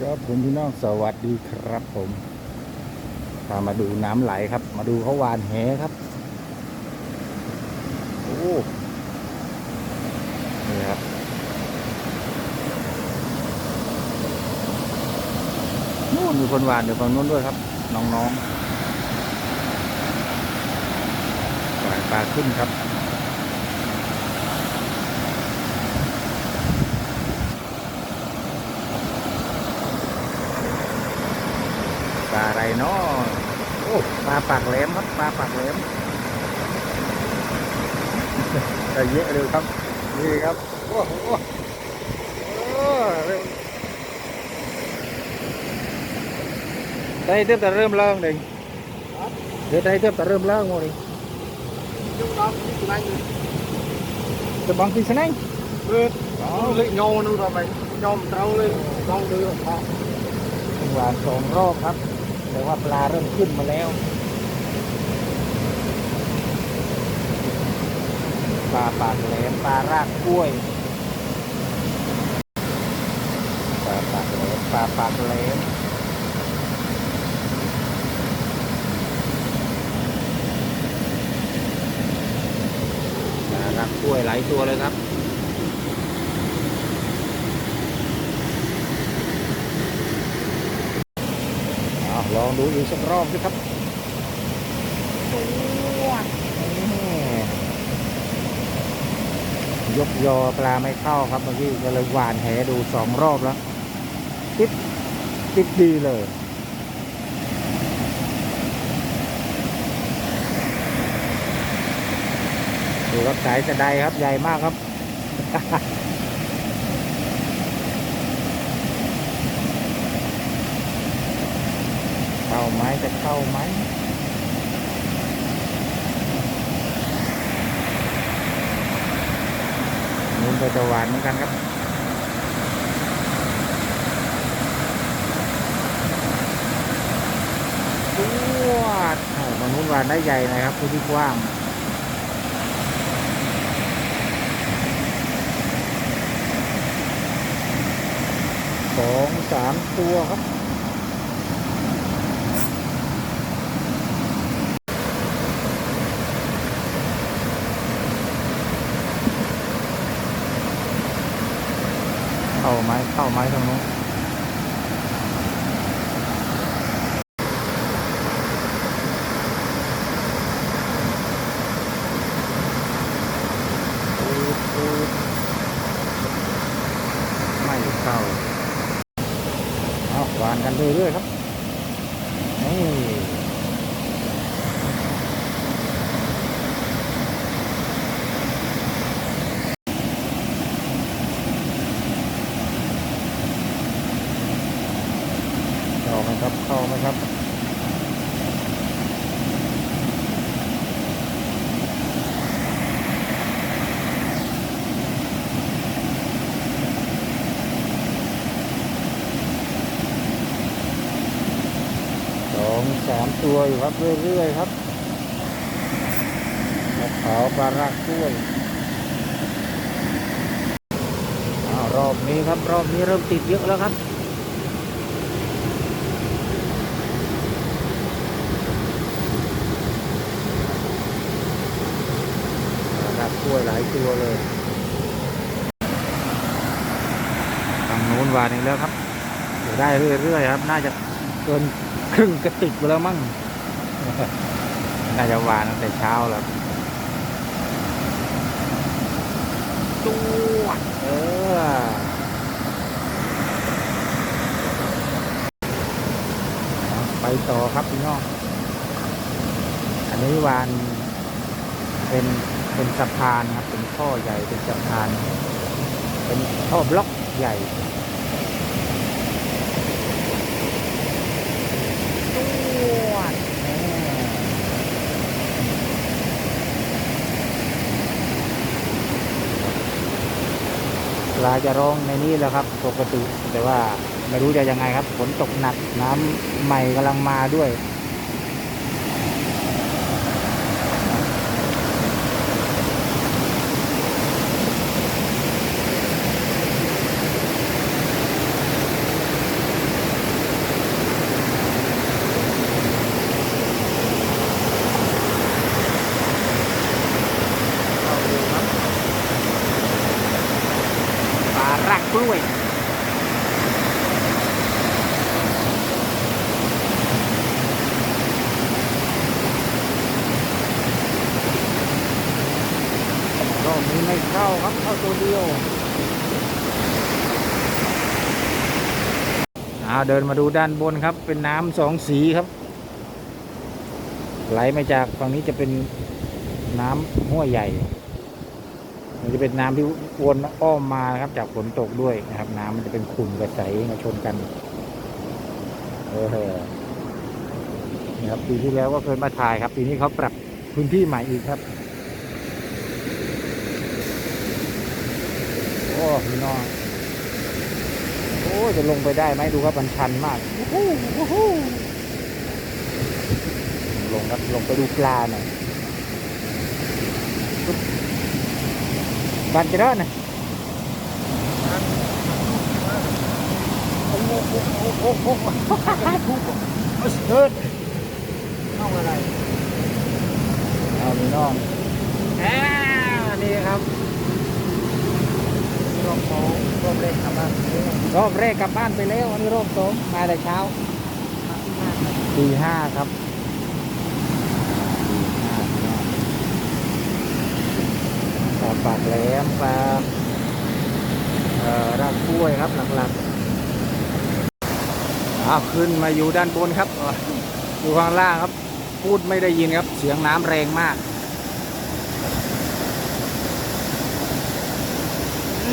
ครับผมพี่น้องสวัสดีครับผมพามาดูน้ำไหลครับ มาดูเขาวานแหครับโอ้นี่ครับนู่นมีคนวานอยู่ฝั่งนู้นด้วยครับ น้องๆวานปลาขึ้นครับาอะไรเนาะโอ้ปลาปากแหลมครับปลาปากแหลมได้เยอะเลยครับ นี่ครับ โอ้โหโอ้เริ่มได้เริ่มแต่เริ่มเล่างเลยเดี๋ยวได้เริ่มแต่เริ่มเล่างหมดเลย Chúng đó cũng tiếng Anh จะบังที่สนาม Vượt Nó lấy nhau nữa rồi mày Nhau một trâu lên Con đưa họ หวานสองรอบครับ แต่ว่าปลาเริ่มขึ้นมาแล้ว ปลาปากแหลมปลารากกล้วย ปลาปากแหลมปลาปากแหลมปลารากกล้วยหลายตัวเลยครับ อ้าวลอง ดูอีกสักรอบสิครับยกยอปลาไม่เข้าครับเมื่อกี้ก็เลยหวานแหดูสองรอบแล้ว ติดติดดีเลยดูรถสายสะไดครับใหญ่มากครับ เข้า ไหมจะเข้าไหมนุ่นก็จะหวานเหมือนกันครับวดโอ้มันนุ่นวานได้ใหญ่นะครับพื้นที่กว้างสองสามตัวครับ เข้าไม้เข้าไม้ตรงนู้นปื๊ดปื๊ดไม่เข้าเอาวานกันเรื่อยๆครับ นี่เข้าไหมครับ เข้าไหมครับ สองสาม ตัวอยู่ครับเรื่อยๆครับมะขาวปลารากกล้วยรอบนี้ครับรอบนี้เริ่มติดเยอะแล้วครับปลารากกล้วยหลายตัวเลยทางโน้นวานอีกแล้วครับเดี๋ยวได้เรื่อยๆครับ น่าจะเกิน ครึ่งกระติกไปแล้วมั้งน่าจะวานตั้งแต่เช้าแล้วตัวเออไปต่อครับพี่น้องอันนี้วานเป็นเป็นสะพานครับ เป็นท่อใหญ่เป็นสะพาน เป็นท่อบล็อกใหญ่ ลาจะร้องในนี้แล้วครับ ปกติแต่ว่าไม่รู้จะยังไงครับฝนตกหนักน้ำใหม่กำลังมาด้วย ป ก ล้วยรอบนี้ไม่เข้าครับเข้าตัวเดียวเอาเดินมาดูด้านบนครับ เป็นน้ำสองสีครับ ไหลมาจากฝั่งนี้จะเป็นน้ำห้วยใหญ่ มันจะเป็นน้ำที่วนอ้อมมานะครับ จากฝนตกด้วยนะครับ น้ำมันจะเป็นขุ่นกับใสมาชนกันเออนี่ครับปีที่แล้วก็เคยมาถ่ายครับ ปีนี้เขาปรับพื้นที่ใหม่อีกครับโอ้พี่น้องโอ้จะลงไปได้ไหมดูครับมันชันมากโอ้โหโอ้โหลงครับลงไปดูปลาหน่อยปึ๊บ บันจะรอดนะโอ้โหโอ้โหโอ้โหโอ้โหเดินเข้าอะไรเอาพี่น้องอ่านี่ครับรอบสองรอบแรกทำบ้านรอบแรกกลับบ้านไปแล้ว อันนี้รอบสองมาแต่เช้าตีห้าครับตีห้าปลาปากแหลมปลาเอ่อรากกล้วยครับหลักๆเอาขึ้นมาอยู่ด้านบนครับอยู่ข้างล่างครับ พูดไม่ได้ยินครับ เสียงน้ำแรงมาก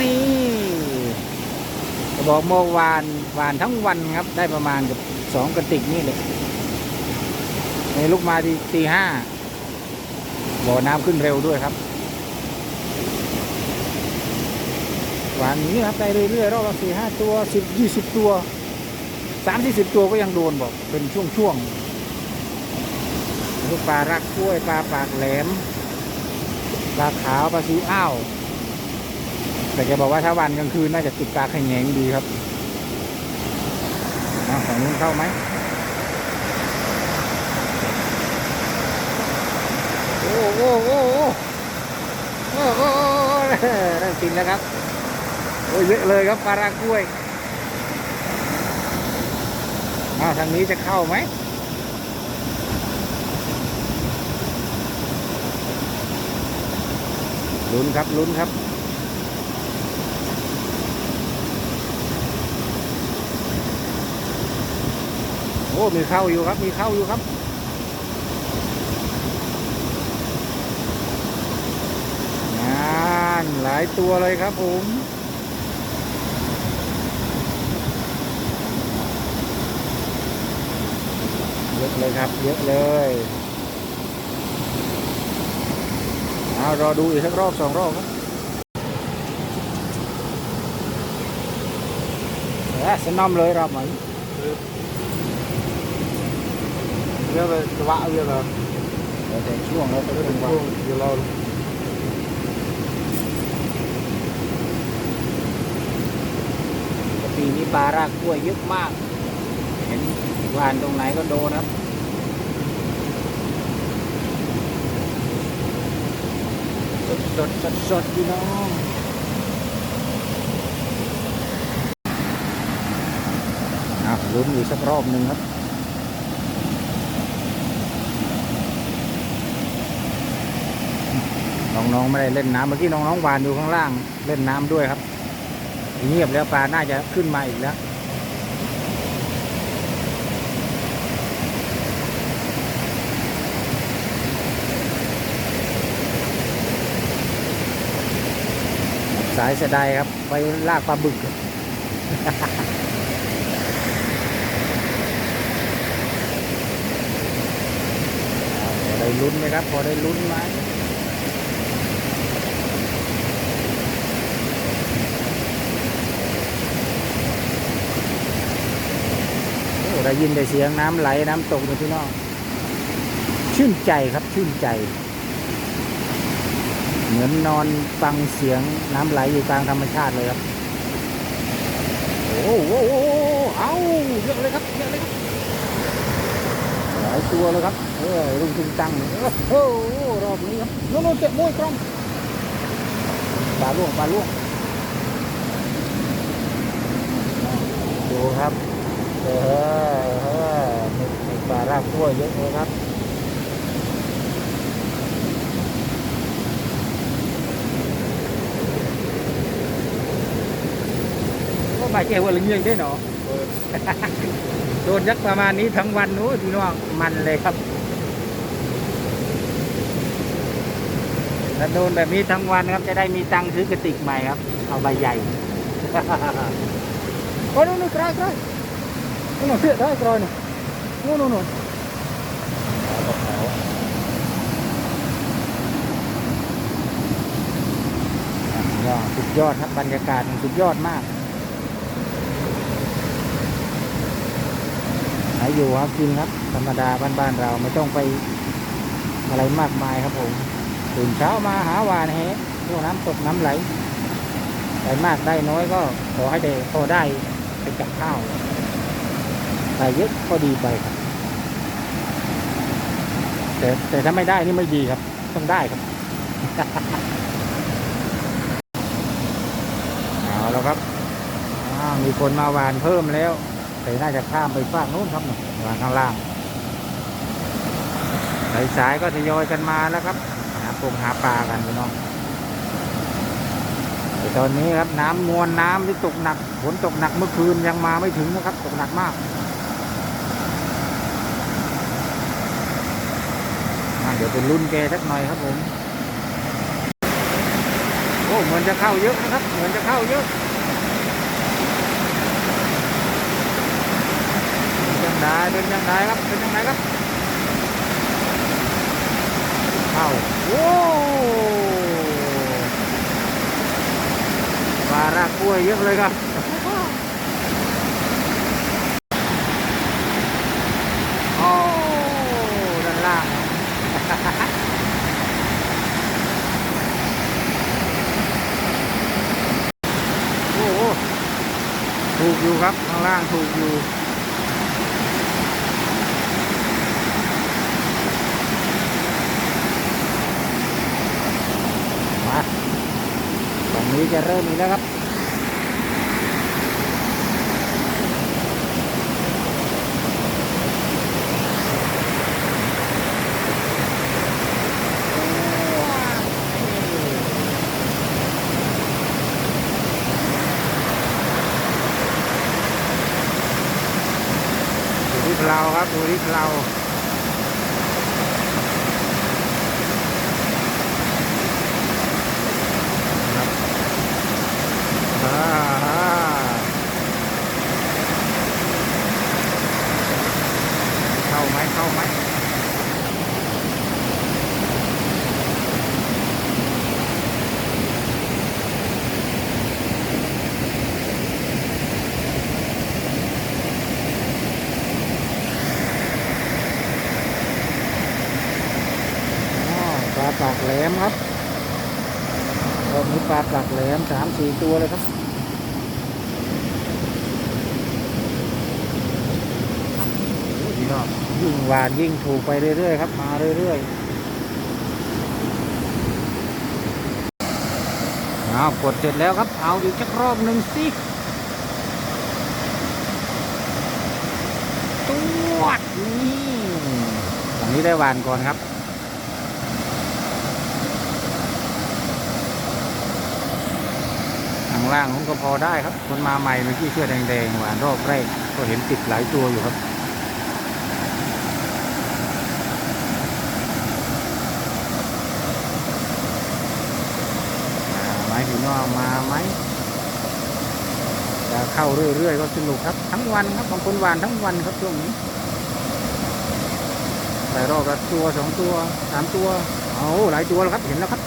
นี่บอกเมื่อวานวานทั้งวันครับ ได้ประมาณกับสองกระติกนี่เลยในลูกมาทีตีห้าบ่อน้ำขึ้นเร็วด้วยครับ วานนี้ครับได้เรื่อยๆรอบละสี่ห้าตัวสิบยี่สิบตัวสามสี่สิบตัวก็ยังโดนบอกเป็นช่วงๆลูกปลารักกล้วยปลาปากแหลมปลาขาวปลาซีอ้าว แต่แกบอกว่าถ้าวันกลางคืนน่าจะติดปลาขยงดีครับเอาฝั่งนู้นเข้าไหมโอ้โอ้โอ้โอ้โอ้โอ้เริ่มกินแล้วครับ โอ้เยอะเลยครับปลารากล้วยเอาทางนี้จะเข้าไหมลุ้นครับลุ้นครับโอ้มีเข้าอยู่ครับ มีเข้าอยู่ครับงานหลายตัวเลยครับผม อะเลยครับ เยอะเลยเอารอดูอีกสักรอบสองรอบครับเอ๊ะสนอมเลยรอบไหนเยอะเลยจะวะเยอะเลยเดี๋ยวแต่ช่วงแล้วก็เยอะถึถึงงว่าช่วงเดี๋ยวเราปีนี้ปลารากกล้วยเยอะมาก เห็นวานตรงไหนก็โดนครับ สดสดสดพี่น้องอะลุ้นอีกสักรอบหนึ่งครับน้องๆไม่ได้เล่นน้ำเมื่อกี้น้องๆวานอยู่ข้างล่าง เล่นน้ำด้วยครับ เงียบแล้วปลาน่าจะขึ้นมาอีกแล้วายสะไดายครับ ไปลากปลาบึก พอได้ลุ้นไหมครับ พอได้ลุ้นไหมได้ยินแต่เสียงน้ำไหลน้ำตกเลยพี่น้อง ชื่นใจครับชื่นใจ เหมือนนอนฟังเสียงน้ำไหลอยู่กลางธรรมชาติเลยครับ โอ้โหเอาเยอะเลยครับเยอะเลยครับหลายตัวเลยครับ เออลุงตุงตังโอ้โหรอบนี้ครับโน่นโน่นเตะมวยกล้องปลาล่วงปลาล่วงครับ เออเออมีปลารากกล้วเยอะเลยครับ มาแก้ว่าละเงียงได้เนาะโดนยักษ์ประมาณนี้ทั้งวันนู้นพี่น้องมันเลยครับถ้าโดนแบบนี้ทั้งวันครับจะได้มีตังค์ซื้อกระติกใหม่ครับ เอาใบใหญ่โอ้นู่นนู่นไกลไกลนู่นนู่นเสื้อได้ไกลนู่นนู่นนู่นนู่นอะสุดยอดครับบรรยากาศมันสุดยอดมาก หา อยู่ครับกินครับ ธรรมดาบ้านๆเราไม่ต้องไปอะไรมากมายครับผมตื่นเช้ามาหาวานแหพวกน้ำตกน้ำไหลได้มากได้น้อยก็ขอให้ได้พอได้ไปกับข้าวได้เยอะก็ดีไปครับ แต่แต่ถ้าไม่ได้นี่ไม่ดีครับ ต้องได้ครับเอาแล้วครับมีคนมาหวานเพิ่มแล้ว แต่น่าจะข้ามไปฝากนู้นครับนี่วางข้างล่างสายสายก็ทยอยกันมาแล้วครับ หาปงหาปลากันพี่น้องตอนนี้ครับน้ำมวลน้ำที่ตกหนักฝนตกหนักเมื่อคืนยังมาไม่ถึงนะครับ ตกหนักมากเดี๋ยวไปลุ้นแกสักหน่อยครับผม โอ้เหมือนจะเข้าเยอะนะครับ เหมือนจะเข้าเยอะ เป็นยังไงเป็นยังไงครับ เป็นยังไงครับเข้าโอ้ปลารากกล้วยเยอะเลยครับโอ้ด้านล่างโอ้โหถูกอยู่ครับข้างล่างถูกอยู่ มาตรงนี้ จะเริ่มอีกแล้วครับ ดูที่เราครับ ดูที่เรา อ่าฮะเข้าไหมเข้าไหมอ๋อปลาปากแหลมครับรอบนี้ปลาปากแหลมสามสี่ ตัวเลยครับพี่น้องยิ่งหวานยิ่งถูกไปเรื่อยๆครับ มาเรื่อยๆเอากดเสร็จแล้วครับ เอาอีกสักรอบหนึ่งสิตัวดนี่ฝั่งนี้ได้หวานก่อนครับ ข้าง ล่างผมก็พอได้ครับ คนมาใหม่เมื่อกี้เสื้อแดงๆหวานรอบแรกก็เห็นติดหลายตัวอยู่ครับไหมพี่น้องมาไหมจะเข้าเรื่อยๆก็สนุกครับ ทั้งวันครับบางคนหวานทั้งวันครับช่วงนี้แต่รอบละตัวสองตัวสามตัว เอาหลายตัวแล้วครับเห็นแล้วครับ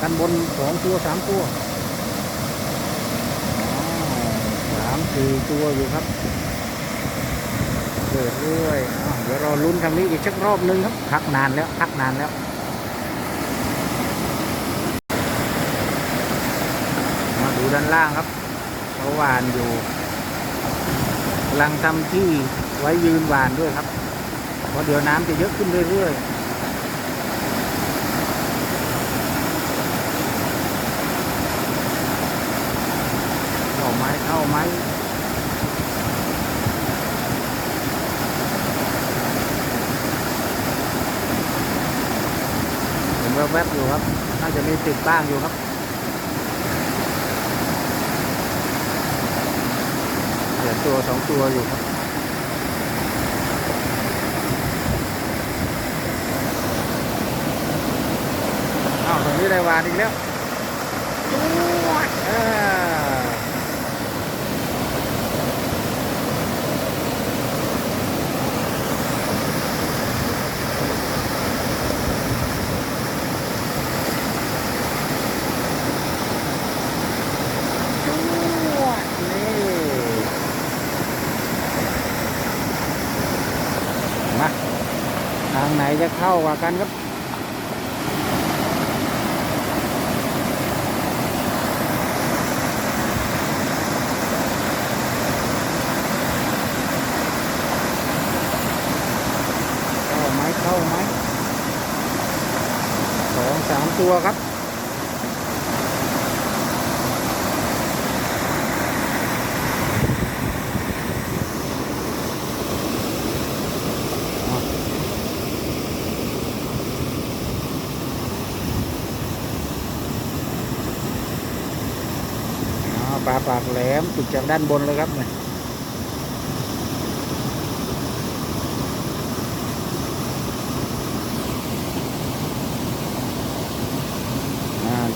ด้านบนสองตัวสามตัวอ้ามสี่ตัวอยู่ครับเรื่อยเดี๋ยวรอลุ้นทางนี้อีกสักรอบนึงครับพักนานแล้วพักนานแล้วมาดูด้านล่างครับเขาหวานอยู่กำลังทำที่ไว้ยืนหวานด้วยครับเพราะเดี๋ยวน้ำจะเยอะขึ้นเรื่อยๆ ไเห็นแวบๆอยู่ครับ น่าจะมีติดบ้างอยู่ครับเหลือตัวสองตัวอยู่ครับอ้าวตรงนี้ได้วานอีกแล้วเออ ไหนจะเข้ากว่ากันครับเข้าไหมเข้าไหมสองสามตัวครับ ปลาปากแหลมติดจากด้านบนเลยครับเนี่ย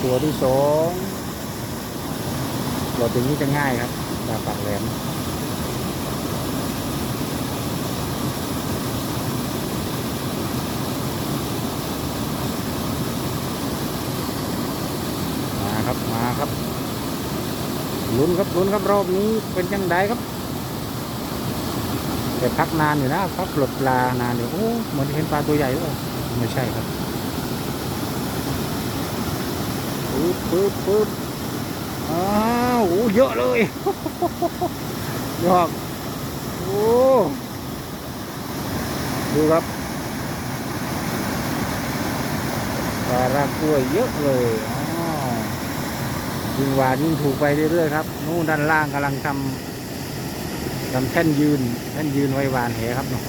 ตัวที่สองเราถึงนี้จะง่ายครับปลาปากแหลมมาครับ มาครับ ลุ้นครับลุ้นครับรอบนี้เป็นยังไงครับ แต่พักนานอยู่นะพักปลดปลานานอยู่โอ้เหมือนเห็นปลาตัวใหญ่หรือเปล่าไม่ใช่ครับปึ๊บปึ๊บปึ๊บอ้าวโอ้เยอะเลยยอกโอ้ดูครับปลารากล้วยเยอะเลยอ๋อ ยิงหวานยิงถูกไปเรื่อยๆครับนู่นด้านล่างกำลังทำทำแท่นยืนแท่นยืนไว้หวานแหครับเนาะ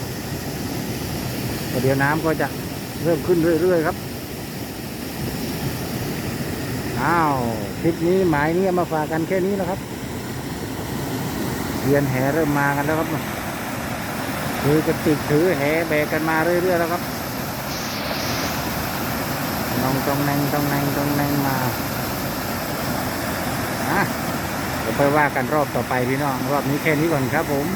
เดี๋ยวน้ำก็จะเริ่มขึ้นเรื่อยๆครับอ้าวคลิปนี้หมายนี้มาฝากกันแค่นี้นะครับเรียนแหเริ่มมากันแล้วครับถือกระติกถือแหแบกกันมาเรื่อยๆแล้วครับนองตรงแนงตรงแนงตรงแนงมา อะเดี๋ยว่ากันรอบต่อไปพี่น้อง รอบนี้แค่นี้ก่อนครับผม